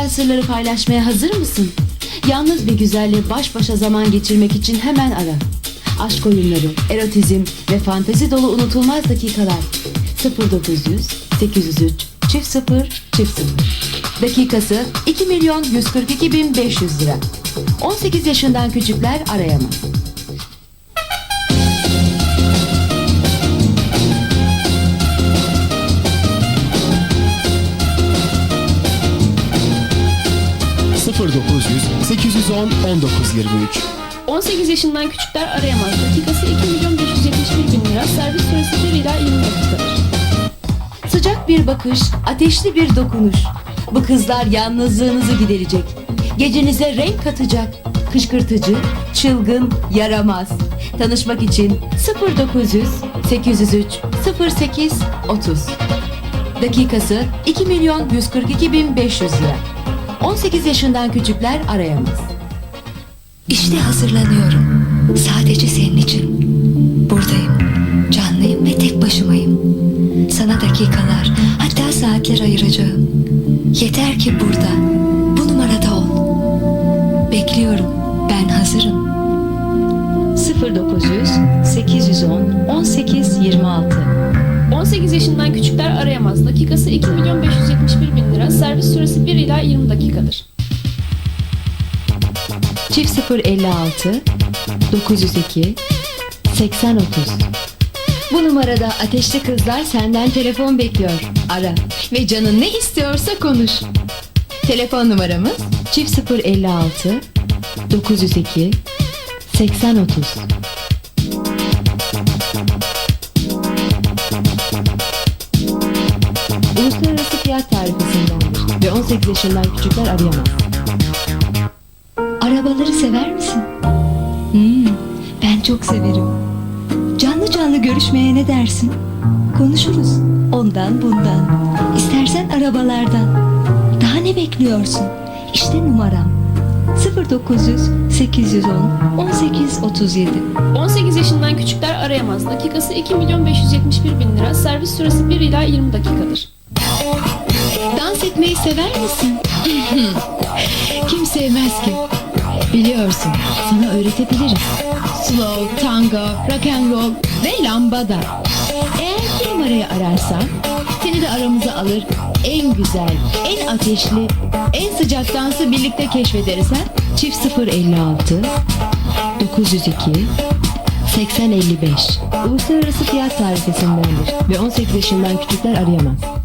sırları paylaşmaya hazır mısın? Yalnız bir güzelle baş başa zaman geçirmek için hemen ara. Aşk oyunları, erotizm ve fantezi dolu unutulmaz dakikalar. 0900 803 çift 0 çift 0. Dakikası 2 milyon 142 bin 500 lira. 18 yaşından küçükler arayamaz. 810 1923 18 yaşından küçükler arayamaz. Dakikası 2 milyon 571 bin lira. Servis süresi 1 ila 20 dakikadır. Sıcak bir bakış, ateşli bir dokunuş. Bu kızlar yalnızlığınızı giderecek. Gecenize renk katacak. Kışkırtıcı, çılgın, yaramaz. Tanışmak için 0900 803 08 30. Dakikası 2 milyon 142 bin 500 lira. 18 yaşından küçükler arayamaz. İşte hazırlanıyorum. Sadece senin için. Buradayım. Canlıyım ve tek başımayım. Sana dakikalar, hatta saatler ayıracağım. Yeter ki burada, bu numarada ol. Bekliyorum. Ben hazırım. 0900 810 18 26 18 yaşından küçükler arayamaz. Dakikası 2 milyon 571 bin lira. Servis süresi 1 ila 20 dakikadır. Çift 056 902 80 30 Bu numarada ateşli kızlar senden telefon bekliyor. Ara ve canın ne istiyorsa konuş. Telefon numaramız çift 056 902 80 30 Uluslararası fiyat tarifisindendir ve 18 yaşından küçükler arayamaz. Arabaları sever misin? Hmm, ben çok severim. Canlı canlı görüşmeye ne dersin? Konuşuruz. Ondan bundan. İstersen arabalardan. Daha ne bekliyorsun? İşte numaram. 0900 810 18 37 18 yaşından küçükler arayamaz. Dakikası 2 milyon 571 bin lira. Servis süresi 1 ila 20 dakikadır. Dans etmeyi sever misin? Kim sevmez ki? Biliyorsun, sana öğretebiliriz. Slow, tango, rock and roll ve lambada. Eğer bu numarayı ararsan, seni de aramıza alır, en güzel, en ateşli, en sıcak dansı birlikte keşfederiz ha? Çift 056 902 8055 Uluslararası fiyat tarifisindendir ve 18 yaşından küçükler arayamaz.